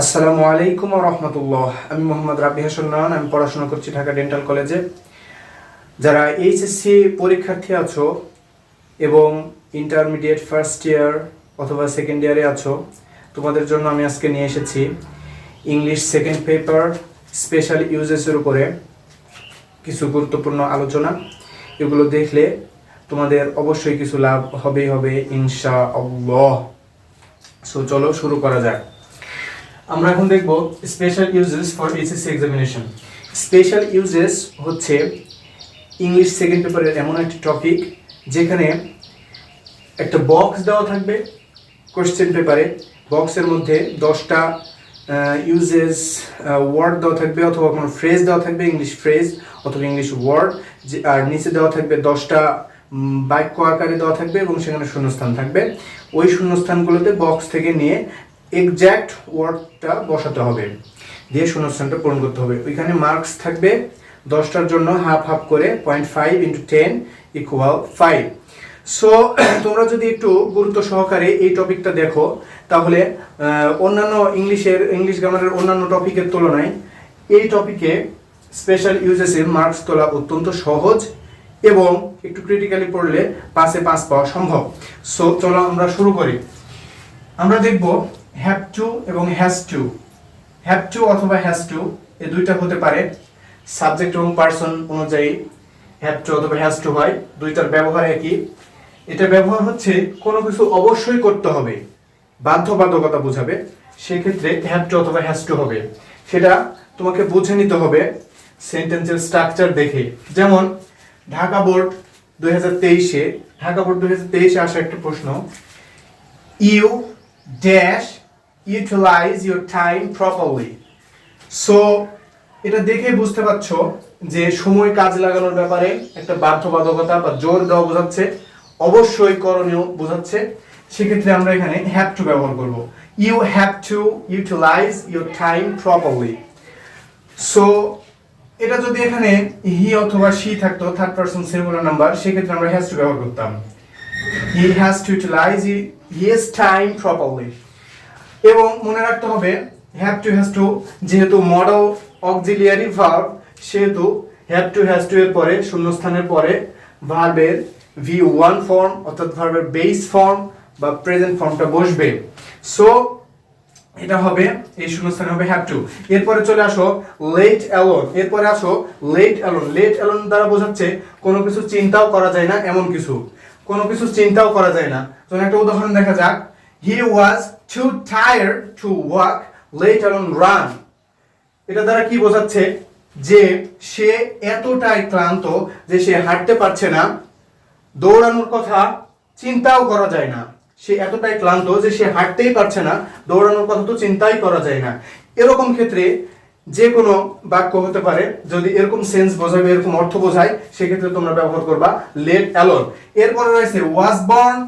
আসসালামু আলাইকুম রহমতুল্লাহ। আমি মোহাম্মদ রাবি হাসান নয়ন আমি পড়াশোনা করছি ঢাকা ডেন্টাল কলেজে। যারা এইচএসসি পরীক্ষার্থী আছো এবং ইন্টারমিডিয়েট ফার্স্ট ইয়ার অথবা সেকেন্ড ইয়ারে আছো, তোমাদের জন্য আমি আজকে নিয়ে এসেছি ইংলিশ সেকেন্ড পেপার স্পেশাল ইউজেসের উপরে কিছু গুরুত্বপূর্ণ আলোচনা। এগুলো দেখলে তোমাদের অবশ্যই কিছু লাভ হবেই হবে ইনশা আল্লাহ সো চলো শুরু করা যাক। আমরা এখন দেখব special uses for HSC examination special uses হচ্ছে ইংলিশ সেকেন্ড পেপারের এমন একটি টপিক যেখানে একটা বক্স দেওয়া থাকবে কোশ্চেন পেপারে বক্সের মধ্যে দশটা ইউজেস ওয়ার্ড দেওয়া থাকবে অথবা কোনো ফ্রেজ দেওয়া থাকবে ইংলিশ ফ্রেজ অথবা ইংলিশ ওয়ার্ড আর নিচে দেওয়া থাকবে দশটা বাক্য আকারে দেওয়া থাকবে এবং সেখানে শূন্যস্থান থাকবে। ওই শূন্যস্থানগুলোতে বক্স থেকে নিয়ে এক্স্যাক্ট ওয়ার্ডটা বসাতে হবে। দিয়ে শূন্যস্থানটা পূরণ করতে হবে। ওইখানে মার্কস থাকবে দশটার জন্য হাফ হাফ করে point five into ten equal five so তোমরা যদি একটু গুরুত্ব সহকারে এই টপিকটা দেখো, তাহলে অন্যান্য ইংলিশের, ইংলিশ গ্রামারের অন্যান্য টপিকের তুলনায় এই টপিকে স্পেশাল ইউজেসের মার্কস তোলা অত্যন্ত সহজ এবং একটু ক্রিটিক্যালি পড়লে পাশে পাস পাওয়া সম্ভব। সো চলো আমরা শুরু করি। আমরা দেখব হ্যাভ টু এবং হ্যাজ টু হ্যাভ টু অথবা হ্যাজ টু এই দুইটা হতে পারে সাবজেক্ট এবং পার্সন অনুযায়ী হ্যাভ টু অথবা হ্যাজ টু হয়, দুইটার ব্যবহার একই। এটা ব্যবহার হচ্ছে কোনো কিছু অবশ্যই করতে হবে, বাধ্যবাধকতা বোঝাবে, সেক্ষেত্রে হ্যাভ টু অথবা হ্যাজ টু হবে। সেটা তোমাকে বুঝে নিতে হবে সেন্টেন্সের স্ট্রাকচার দেখে। যেমন, ঢাকা বোর্ড দুই হাজার তেইশে, ঢাকা বোর্ড দুই হাজার তেইশে আসা একটা প্রশ্ন। You dash utilise your time properly so এটা দেখে বুঝতে পারছ যে সময় কাজ লাগানোর ব্যাপারে একটা বাধ্যবাধকতা বা জোর দেওয়া বোঝাচ্ছে, অবশ্যই করণীয় বোঝাচ্ছে। সেক্ষেত্রে আমরা এখানে হ্যাভ টু ব্যবহার করব। You have to utilise your time properly so এটা যদি এখানে হি অথবা শি থাকতো থার্ড পারসন সিঙ্গুলার নাম্বার সেক্ষেত্রে আমরা হ্যাজ টু ব্যবহার করতাম। He has to utilise his time properly এবং মনে রাখতে হবে হ্যাভ টু হ্যাজ টু যেহেতু মডেল অক্সিলিয়ারি ভার্ব সেহেতু হ্যাভ টু হ্যাজ টু এর পরে, শূন্যস্থানের পরে ভার্বের ভি ওয়ান ফর্ম অর্থাৎ ভার্বের বেস ফর্ম বা প্রেজেন্ট ফর্মটা বসবে। সো এটা হবে, এই শূন্যস্থানে হবে হ্যাভ টু এরপরে চলে আসো লেট অ্যালোন এরপরে আসো লেট অ্যালোন লেট অ্যালোন দ্বারা বোঝাচ্ছে, কোনো কিছু চিন্তাও করা যায় না, এমন কিছু। কোনো কিছু চিন্তাও করা যায় না। তো একটা উদাহরণ দেখা যাক। He was too tired to walk let alone run এটা দ্বারা কি বোঝাচ্ছে যে সে এতটাই ক্লান্ত যে সে হাঁটতে পারছে না। দৌড়ানোর কথা চিন্তাও করা যায় না। সে এতটাই ক্লান্ত যে সে হাঁটতেই পারছে না। দৌড়ানোর কথা তো চিন্তাই করা যায় না। এরকম ক্ষেত্রে যে কোনো বাক্য হতে পারে। যদি এরকম সেন্স বোঝাবে, এরকম অর্থ বোঝায়, সেক্ষেত্রে তোমরা ব্যবহার করবা লেট অ্যালোন। এরপরে রয়েছে was born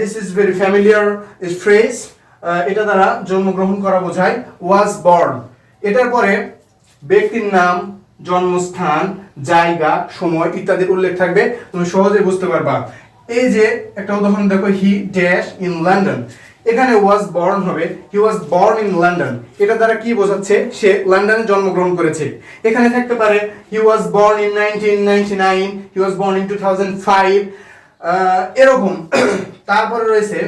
this is very familiar phrase এটা দ্বারা জন্মগ্রহণ করা বোঝায় ওয়াজ বর্ন এটার পরে ব্যক্তির নাম, জন্মস্থান, জায়গা, সময় ইত্যাদির উল্লেখ থাকবে, তুমি সহজে বুঝতে পারবা। এই যে একটা উদাহরণ দেখো হি ড্যাশ ইন লন্ডন এখানে ওয়াজ বর্ন হবে he was born in London এটা দ্বারা কি বোঝাচ্ছে, সে লন্ডনে জন্মগ্রহণ করেছে। এখানে থাকতে পারে he was born in nineteen ninety nine he was born in two thousand five এরকম। তারপরে রয়েছে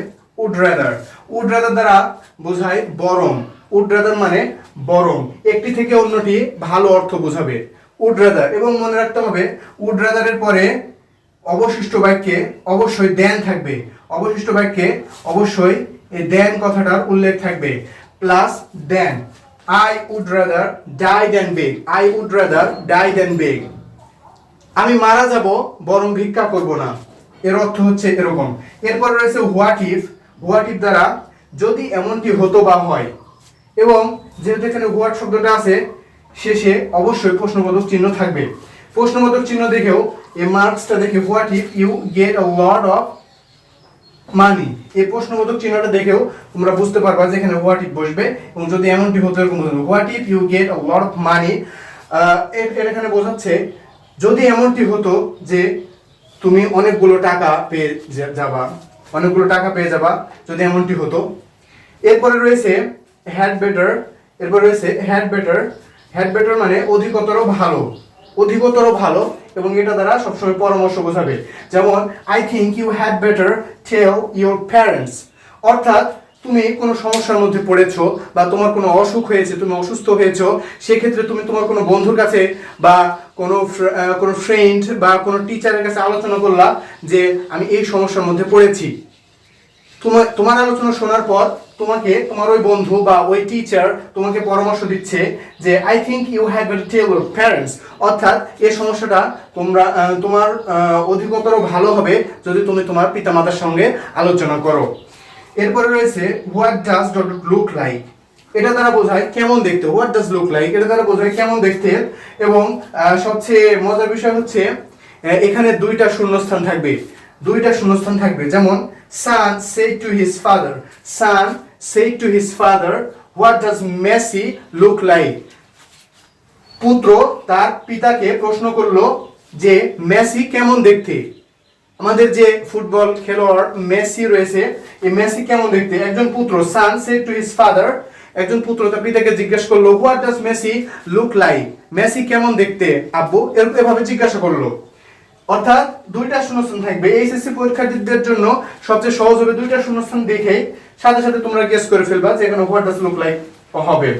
উড রাদার উড রাদার দ্বারা বোঝায় বরং। উড রাদার মানে বরং। একটি থেকে অন্যটি ভালো অর্থ বোঝাবে। উড রাদার এবং মনে রাখতে হবে উড রাদারের পরে অবশিষ্ট বাক্যে অবশ্যই দেন থাকবে। অবশিষ্ট বাক্যে অবশ্যই দেন কথাটার উল্লেখ থাকবে। Plus than I would rather die than beg I would rather die than beg আমি মারা যাব, বরং ভিক্ষা করব না। এর অর্থ হচ্ছে এরকম। এরপর রয়েছে হোয়াট ইফ হোয়াট ইফ দ্বারা যদি এমনটি হতো বা হয়। এবং যেহেতু এখানে হোয়াট শব্দটা আছে, শেষে অবশ্যই প্রশ্নবোধক চিহ্ন থাকবে। প্রশ্নবোধক চিহ্ন দেখেও এই মার্কসটা দেখে what if you get a lot of money এই প্রশ্নবোধক চিহ্নটা দেখেও তোমরা বুঝতে পারবা যে এখানে হোয়াট ইফ বসবে। এবং যদি এমনটি হতো, এরকম what if you get a lot of money এর এখানে বোঝাচ্ছে, যদি এমনটি হতো যে তুমি অনেকগুলো টাকা পেয়ে যাবা, অনেকগুলো টাকা পেয়ে যাবা যদি এমনটি হতো। এরপরে রয়েছে হ্যাড বেটার এরপর রয়েছে হ্যাড বেটার হ্যাড বেটার মানে অধিকতর ভালো অধিকতর ভালো এবং এটা দ্বারা সবসময় পরামর্শ বোঝাবে। যেমন I think you had better tell your parents অর্থাৎ তুমি কোনো সমস্যার মধ্যে পড়েছো বা তোমার কোনো অসুখ হয়েছে, তুমি অসুস্থ হয়েছো, সেক্ষেত্রে তুমি তোমার কোনো বন্ধুর কাছে বা কোনো কোনো ফ্রেন্ড বা কোনো টিচারের কাছে আলোচনা করলা যে আমি এই সমস্যার মধ্যে পড়েছি। তোমার তোমার আলোচনা শোনার পর তোমাকে, তোমার ওই বন্ধু বা ওই টিচার তোমাকে পরামর্শ দিচ্ছে যে I think you have better tell parents অর্থাৎ এই সমস্যাটা তোমরা তোমার অধিকতর ভালো হবে যদি তুমি তোমার পিতামাতার সঙ্গে আলোচনা করো। এরপরে রয়েছে what does dot look like এটা দ্বারা বোঝায় কেমন দেখতে হোয়াট ডাজ লুক লাইক এটা দ্বারা বোঝায় কেমন দেখতে। এবং সবচেয়ে মজার বিষয় হচ্ছে এখানে দুইটা শূন্যস্থান থাকবে। দুইটা শূন্যস্থান থাকবে। যেমন son say to his father son say to his father what does Messi look like পুত্র তার পিতাকে প্রশ্ন করল যে মেসি কেমন দেখতে? আমাদের যে ফুটবল খেলোয়াড় মেসি রয়েছে, এই মেসি কেমন দেখতে? একজন পুত্র son say to his father একজন পুত্র তার পিতাকে জিজ্ঞেস করল what does Messi look like Messi কেমন দেখতে? আব্বু এরকম এভাবে জিজ্ঞাসা করল। অর্থাৎ দুইটা শূন্যস্থান থাকবে। এইচএসসি পরীক্ষার্থীদের জন্য সবচেয়ে সহজ হবে দুইটা শূন্যস্থান দেখে সাথে সাথে তোমরা গেস করে ফেলবা যে এখানে হোয়াট ডাজ লুক লাইক হবে।